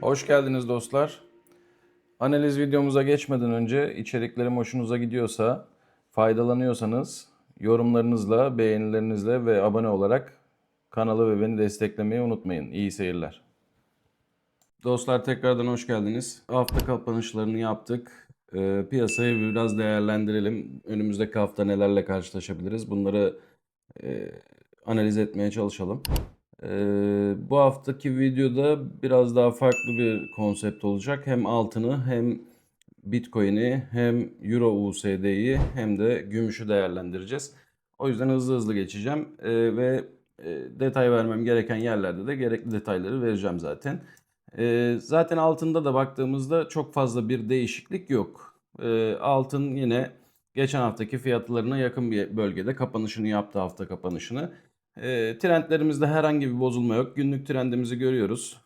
Hoş geldiniz dostlar. Analiz videomuza geçmeden önce içeriklerim hoşunuza gidiyorsa, faydalanıyorsanız yorumlarınızla, beğenilerinizle ve abone olarak kanalı ve beni desteklemeyi unutmayın. İyi seyirler. Dostlar tekrardan hoş geldiniz. Hafta kapanışlarını yaptık. Ee, piyasayı biraz değerlendirelim. Önümüzdeki hafta nelerle karşılaşabiliriz? Bunları e, analiz etmeye çalışalım. Ee, bu haftaki videoda biraz daha farklı bir konsept olacak. Hem altını hem Bitcoin'i hem Euro USD'yi hem de gümüşü değerlendireceğiz. O yüzden hızlı hızlı geçeceğim Ee, ve e, detay vermem gereken yerlerde de gerekli detayları vereceğim zaten. Ee, zaten altında da baktığımızda çok fazla bir değişiklik yok. Ee, altın yine geçen haftaki fiyatlarına yakın bir bölgede kapanışını yaptı hafta kapanışını. E, trendlerimizde herhangi bir bozulma yok. Günlük trendimizi görüyoruz.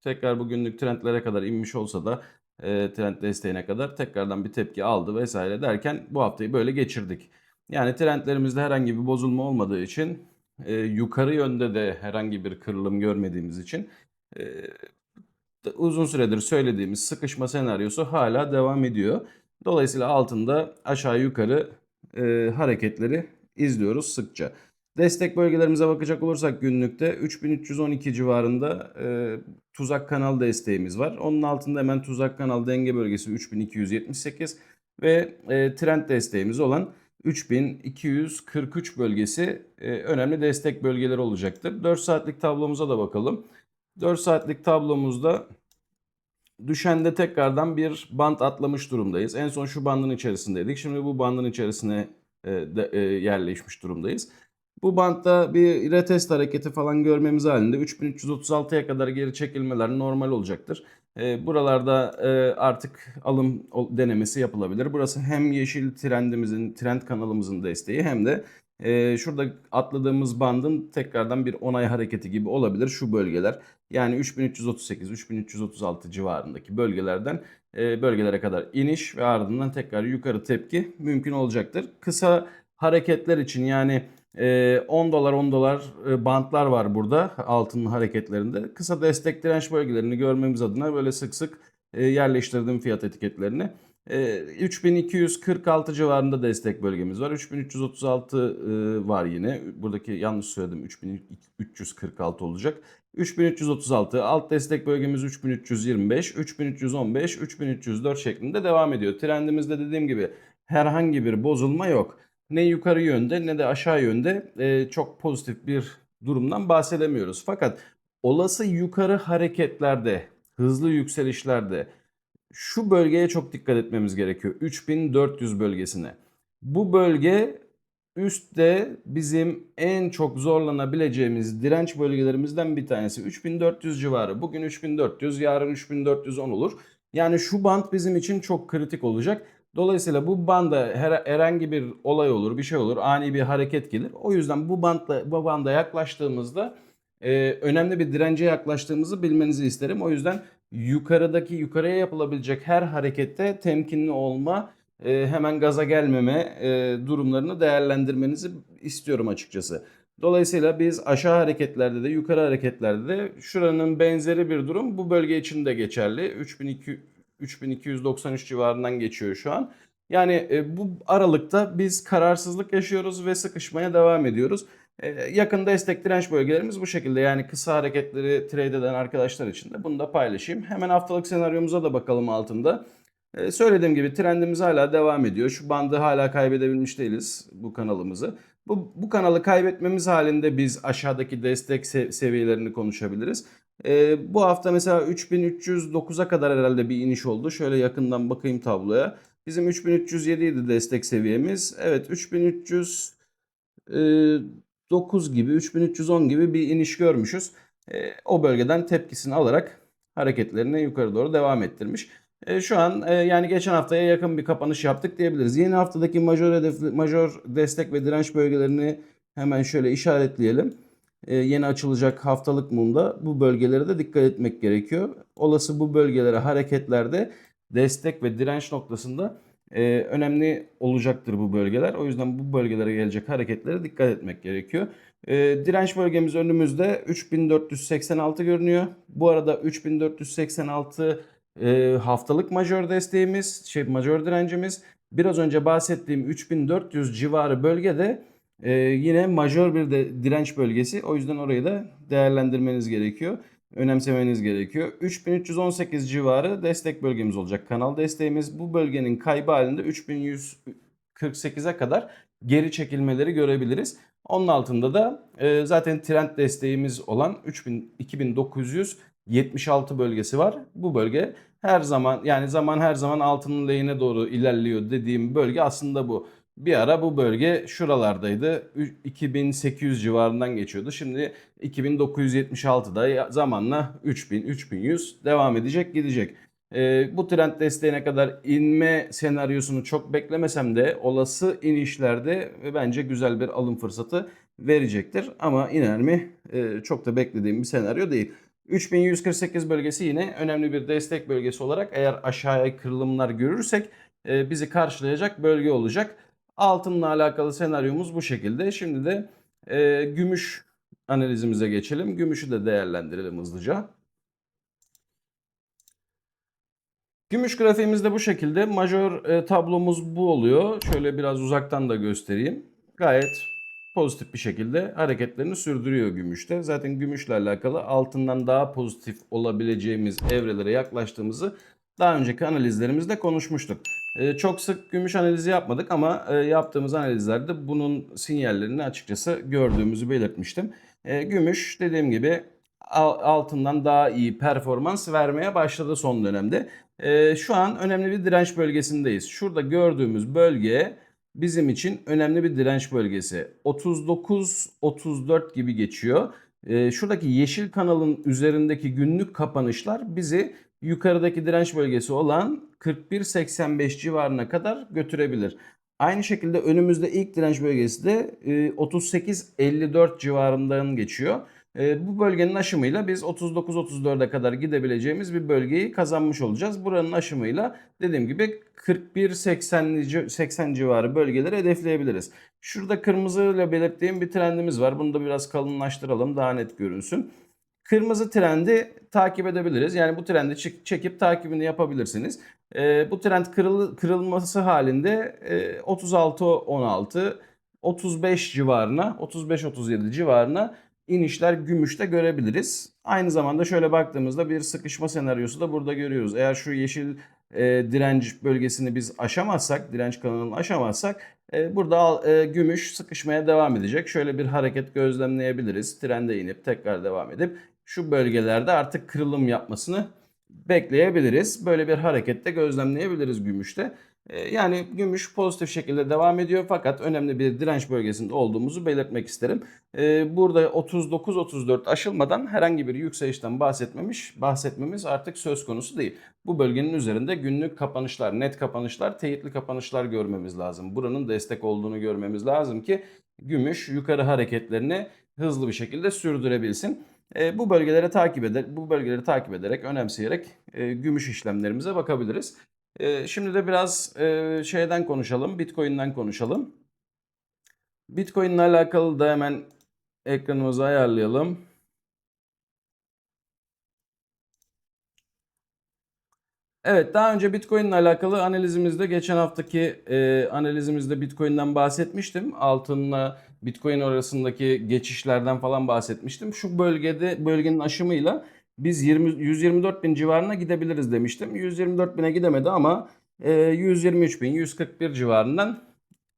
Tekrar bu günlük trendlere kadar inmiş olsa da e, trend desteğine kadar tekrardan bir tepki aldı vesaire derken bu haftayı böyle geçirdik. Yani trendlerimizde herhangi bir bozulma olmadığı için e, yukarı yönde de herhangi bir kırılım görmediğimiz için e, uzun süredir söylediğimiz sıkışma senaryosu hala devam ediyor. Dolayısıyla altında aşağı yukarı e, hareketleri izliyoruz sıkça. Destek bölgelerimize bakacak olursak günlükte 3312 civarında e, tuzak kanal desteğimiz var. Onun altında hemen tuzak kanal denge bölgesi 3278 ve e, trend desteğimiz olan 3243 bölgesi e, önemli destek bölgeleri olacaktır. 4 saatlik tablomuza da bakalım. 4 saatlik tablomuzda düşende tekrardan bir band atlamış durumdayız. En son şu bandın içerisindeydik. Şimdi bu bandın içerisine e, de, e, yerleşmiş durumdayız. Bu bantta bir retest hareketi falan görmemiz halinde 3336'ya kadar geri çekilmeler normal olacaktır. E, buralarda e, artık alım denemesi yapılabilir. Burası hem yeşil trendimizin, trend kanalımızın desteği hem de e, şurada atladığımız bandın tekrardan bir onay hareketi gibi olabilir şu bölgeler. Yani 3338, 3336 civarındaki bölgelerden e, bölgelere kadar iniş ve ardından tekrar yukarı tepki mümkün olacaktır. Kısa hareketler için yani 10 dolar 10 dolar bantlar var burada altının hareketlerinde. Kısa destek direnç bölgelerini görmemiz adına böyle sık sık yerleştirdim fiyat etiketlerini. 3246 civarında destek bölgemiz var. 3336 var yine. Buradaki yanlış söyledim. 3346 olacak. 3336 alt destek bölgemiz 3325, 3315, 3304 şeklinde devam ediyor. Trendimizde dediğim gibi herhangi bir bozulma yok ne yukarı yönde ne de aşağı yönde e, çok pozitif bir durumdan bahsedemiyoruz. Fakat olası yukarı hareketlerde, hızlı yükselişlerde şu bölgeye çok dikkat etmemiz gerekiyor. 3400 bölgesine. Bu bölge üstte bizim en çok zorlanabileceğimiz direnç bölgelerimizden bir tanesi. 3400 civarı. Bugün 3400, yarın 3410 olur. Yani şu band bizim için çok kritik olacak. Dolayısıyla bu banda her, herhangi bir olay olur, bir şey olur, ani bir hareket gelir. O yüzden bu bandla bu banda yaklaştığımızda e, önemli bir dirence yaklaştığımızı bilmenizi isterim. O yüzden yukarıdaki yukarıya yapılabilecek her harekette temkinli olma, e, hemen gaza gelmeme e, durumlarını değerlendirmenizi istiyorum açıkçası. Dolayısıyla biz aşağı hareketlerde de yukarı hareketlerde de şuranın benzeri bir durum bu bölge için de geçerli. 3200 3293 civarından geçiyor şu an. Yani e, bu aralıkta biz kararsızlık yaşıyoruz ve sıkışmaya devam ediyoruz. E, yakın destek direnç bölgelerimiz bu şekilde. Yani kısa hareketleri trade eden arkadaşlar için de bunu da paylaşayım. Hemen haftalık senaryomuza da bakalım altında. E, söylediğim gibi trendimiz hala devam ediyor. Şu bandı hala kaybedebilmiş değiliz bu kanalımızı. Bu, bu kanalı kaybetmemiz halinde biz aşağıdaki destek se- seviyelerini konuşabiliriz. E, bu hafta mesela 3309'a kadar herhalde bir iniş oldu. Şöyle yakından bakayım tabloya. Bizim 3307 idi destek seviyemiz. Evet 3309 gibi 3310 gibi bir iniş görmüşüz. E, o bölgeden tepkisini alarak hareketlerini yukarı doğru devam ettirmiş. E, şu an e, yani geçen haftaya yakın bir kapanış yaptık diyebiliriz. Yeni haftadaki major hedef, major destek ve direnç bölgelerini hemen şöyle işaretleyelim. E, yeni açılacak haftalık mumda bu bölgelere de dikkat etmek gerekiyor. Olası bu bölgelere hareketlerde destek ve direnç noktasında e, önemli olacaktır bu bölgeler. O yüzden bu bölgelere gelecek hareketlere dikkat etmek gerekiyor. E, direnç bölgemiz önümüzde 3486 görünüyor. Bu arada 3486 e, haftalık majör desteğimiz, şey majör direncimiz. Biraz önce bahsettiğim 3400 civarı bölgede e, yine majör bir de direnç bölgesi. O yüzden orayı da değerlendirmeniz gerekiyor. Önemsemeniz gerekiyor. 3318 civarı destek bölgemiz olacak. Kanal desteğimiz bu bölgenin kaybı halinde 3148'e kadar geri çekilmeleri görebiliriz. Onun altında da e, zaten trend desteğimiz olan 3000 2976 bölgesi var. Bu bölge her zaman yani zaman her zaman altının lehine doğru ilerliyor dediğim bölge aslında bu. Bir ara bu bölge şuralardaydı. 2800 civarından geçiyordu. Şimdi 2976'da zamanla 3000, 3100 devam edecek gidecek. Ee, bu trend desteğine kadar inme senaryosunu çok beklemesem de olası inişlerde bence güzel bir alım fırsatı verecektir. Ama iner mi Ee, çok da beklediğim bir senaryo değil. 3148 bölgesi yine önemli bir destek bölgesi olarak eğer aşağıya kırılımlar görürsek e, bizi karşılayacak bölge olacak. Altınla alakalı senaryomuz bu şekilde. Şimdi de e, gümüş analizimize geçelim. Gümüşü de değerlendirelim hızlıca. Gümüş grafiğimizde bu şekilde. Majör e, tablomuz bu oluyor. Şöyle biraz uzaktan da göstereyim. Gayet pozitif bir şekilde hareketlerini sürdürüyor gümüşte. Zaten gümüşle alakalı altından daha pozitif olabileceğimiz evrelere yaklaştığımızı daha önceki analizlerimizde konuşmuştuk. Ee, çok sık gümüş analizi yapmadık ama e, yaptığımız analizlerde bunun sinyallerini açıkçası gördüğümüzü belirtmiştim. E, gümüş dediğim gibi altından daha iyi performans vermeye başladı son dönemde. E, şu an önemli bir direnç bölgesindeyiz. Şurada gördüğümüz bölge bizim için önemli bir direnç bölgesi. 39-34 gibi geçiyor. Şuradaki yeşil kanalın üzerindeki günlük kapanışlar bizi yukarıdaki direnç bölgesi olan 41.85 civarına kadar götürebilir. Aynı şekilde önümüzde ilk direnç bölgesi de 38.54 civarından geçiyor. E, bu bölgenin aşımıyla biz 39-34'e kadar gidebileceğimiz bir bölgeyi kazanmış olacağız. Buranın aşımıyla dediğim gibi 41-80 80 civarı bölgeleri hedefleyebiliriz. Şurada kırmızı ile belirttiğim bir trendimiz var. Bunu da biraz kalınlaştıralım daha net görünsün. Kırmızı trendi takip edebiliriz. Yani bu trendi çekip takibini yapabilirsiniz. E, bu trend kırıl, kırılması halinde e, 36-16, 35 civarına, 35-37 civarına inişler gümüşte görebiliriz. Aynı zamanda şöyle baktığımızda bir sıkışma senaryosu da burada görüyoruz. Eğer şu yeşil e, direnç bölgesini biz aşamazsak, direnç kanalını aşamazsak e, burada e, gümüş sıkışmaya devam edecek. Şöyle bir hareket gözlemleyebiliriz. Trende inip tekrar devam edip şu bölgelerde artık kırılım yapmasını bekleyebiliriz. Böyle bir harekette gözlemleyebiliriz gümüşte. Ee, yani gümüş pozitif şekilde devam ediyor fakat önemli bir direnç bölgesinde olduğumuzu belirtmek isterim. Ee, burada 39-34 aşılmadan herhangi bir yükselişten bahsetmemiş, bahsetmemiz artık söz konusu değil. Bu bölgenin üzerinde günlük kapanışlar, net kapanışlar, teyitli kapanışlar görmemiz lazım. Buranın destek olduğunu görmemiz lazım ki gümüş yukarı hareketlerini hızlı bir şekilde sürdürebilsin. E, bu bölgeleri takip eder, bu bölgeleri takip ederek, önemseyerek e, gümüş işlemlerimize bakabiliriz. E, şimdi de biraz e, şeyden konuşalım, Bitcoin'den konuşalım. Bitcoin ile alakalı da hemen ekranımızı ayarlayalım. Evet daha önce Bitcoin ile alakalı analizimizde geçen haftaki e, analizimizde Bitcoin'den bahsetmiştim. Altınla Bitcoin arasındaki geçişlerden falan bahsetmiştim. Şu bölgede bölgenin aşımıyla biz 20, 124 bin civarına gidebiliriz demiştim. 124 bine gidemedi ama e, 123 bin 141 civarından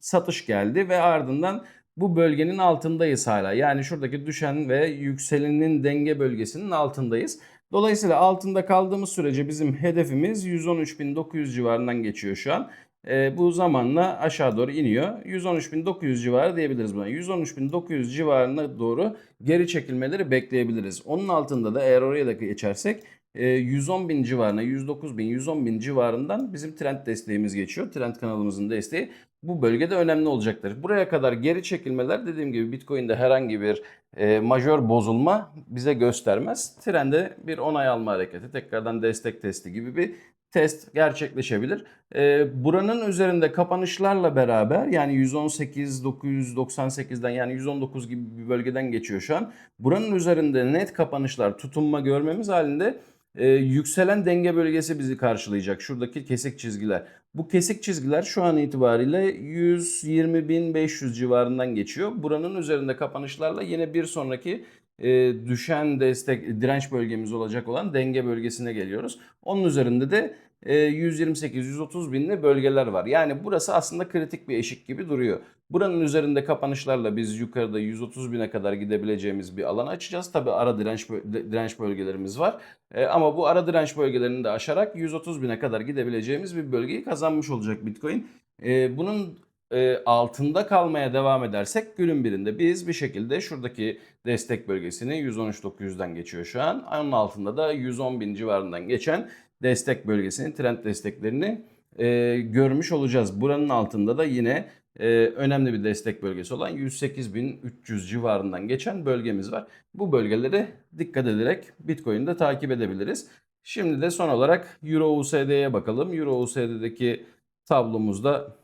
satış geldi ve ardından bu bölgenin altındayız hala. Yani şuradaki düşen ve yükselenin denge bölgesinin altındayız. Dolayısıyla altında kaldığımız sürece bizim hedefimiz 113.900 civarından geçiyor şu an. E, bu zamanla aşağı doğru iniyor. 113.900 civarı diyebiliriz buna. 113.900 civarına doğru geri çekilmeleri bekleyebiliriz. Onun altında da eğer oraya da geçersek 110 e, bin civarına, 109 bin, 110 bin civarından bizim trend desteğimiz geçiyor. Trend kanalımızın desteği bu bölgede önemli olacaktır. Buraya kadar geri çekilmeler dediğim gibi Bitcoin'de herhangi bir e, majör bozulma bize göstermez. Trende bir onay alma hareketi, tekrardan destek testi gibi bir test gerçekleşebilir. Ee, buranın üzerinde kapanışlarla beraber yani 118 998'den yani 119 gibi bir bölgeden geçiyor şu an. Buranın üzerinde net kapanışlar tutunma görmemiz halinde e, yükselen denge bölgesi bizi karşılayacak. Şuradaki kesik çizgiler. Bu kesik çizgiler şu an itibariyle 120.500 civarından geçiyor. Buranın üzerinde kapanışlarla yine bir sonraki e, düşen destek direnç bölgemiz olacak olan denge bölgesine geliyoruz. Onun üzerinde de e, 128-130 binli bölgeler var. Yani burası aslında kritik bir eşik gibi duruyor. Buranın üzerinde kapanışlarla biz yukarıda 130 bine kadar gidebileceğimiz bir alan açacağız. Tabi ara direnç direnç bölgelerimiz var. E, ama bu ara direnç bölgelerini de aşarak 130 bine kadar gidebileceğimiz bir bölgeyi kazanmış olacak Bitcoin. E, bunun e, altında kalmaya devam edersek günün birinde biz bir şekilde şuradaki destek bölgesini 113.900'den geçiyor şu an. Onun altında da 110 bin civarından geçen destek bölgesini, trend desteklerini e, görmüş olacağız. Buranın altında da yine e, önemli bir destek bölgesi olan 108.300 civarından geçen bölgemiz var. Bu bölgelere dikkat ederek Bitcoin'de takip edebiliriz. Şimdi de son olarak Euro USD'ye bakalım. Euro USD'deki tablomuzda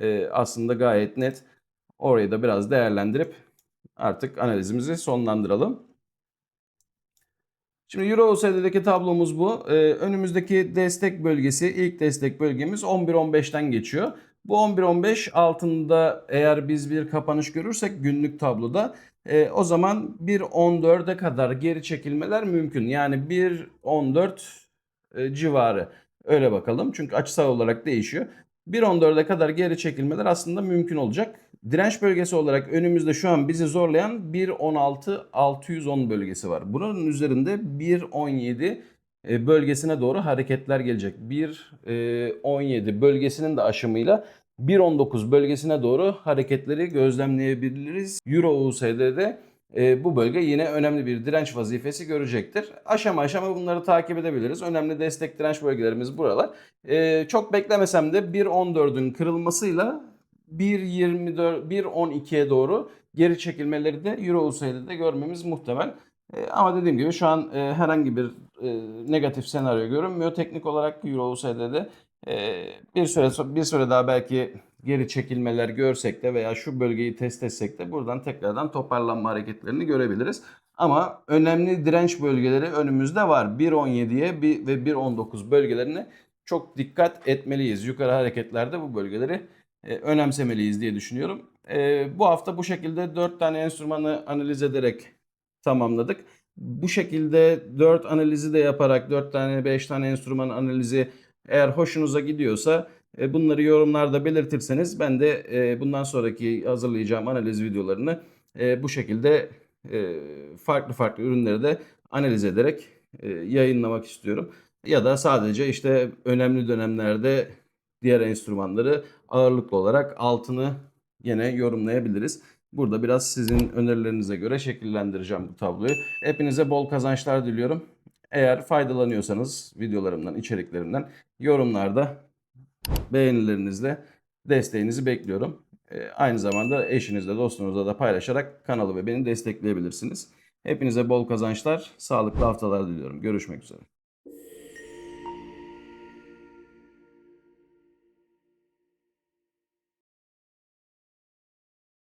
e, aslında gayet net. Orayı da biraz değerlendirip artık analizimizi sonlandıralım. Şimdi Euro USD'deki tablomuz bu. Ee, önümüzdeki destek bölgesi, ilk destek bölgemiz 11.15'ten geçiyor. Bu 11.15 altında eğer biz bir kapanış görürsek günlük tabloda e, o zaman 1.14'e kadar geri çekilmeler mümkün. Yani 1.14 e, civarı öyle bakalım. Çünkü açısal olarak değişiyor. 1.14'e kadar geri çekilmeler aslında mümkün olacak. Direnç bölgesi olarak önümüzde şu an bizi zorlayan 1.16-610 bölgesi var. Buranın üzerinde 1.17 e, bölgesine doğru hareketler gelecek. 1.17 bölgesinin de aşımıyla 1.19 bölgesine doğru hareketleri gözlemleyebiliriz. Euro USD'de e, bu bölge yine önemli bir direnç vazifesi görecektir. Aşama aşama bunları takip edebiliriz. Önemli destek direnç bölgelerimiz buralar. E, çok beklemesem de 1.14'ün kırılmasıyla 1.24, 1.12'ye doğru geri çekilmeleri de Euro USD'de görmemiz muhtemel. E, ama dediğim gibi şu an e, herhangi bir e, negatif senaryo görünmüyor. Teknik olarak Euro USD'de e, bir süre bir süre daha belki geri çekilmeler görsek de veya şu bölgeyi test etsek de buradan tekrardan toparlanma hareketlerini görebiliriz. Ama önemli direnç bölgeleri önümüzde var. 1.17'ye bir- ve 1.19 bölgelerine çok dikkat etmeliyiz. Yukarı hareketlerde bu bölgeleri e, önemsemeliyiz diye düşünüyorum. E, bu hafta bu şekilde 4 tane enstrümanı analiz ederek tamamladık. Bu şekilde 4 analizi de yaparak 4 tane 5 tane enstrüman analizi eğer hoşunuza gidiyorsa e, bunları yorumlarda belirtirseniz ben de e, bundan sonraki hazırlayacağım analiz videolarını e, bu şekilde e, farklı farklı ürünleri de analiz ederek e, yayınlamak istiyorum. Ya da sadece işte önemli dönemlerde diğer enstrümanları ağırlıklı olarak altını yine yorumlayabiliriz. Burada biraz sizin önerilerinize göre şekillendireceğim bu tabloyu. Hepinize bol kazançlar diliyorum. Eğer faydalanıyorsanız videolarımdan, içeriklerimden yorumlarda beğenilerinizle desteğinizi bekliyorum. Ee, Aynı zamanda eşinizle, dostunuzla da paylaşarak kanalı ve beni destekleyebilirsiniz. Hepinize bol kazançlar, sağlıklı haftalar diliyorum. Görüşmek üzere.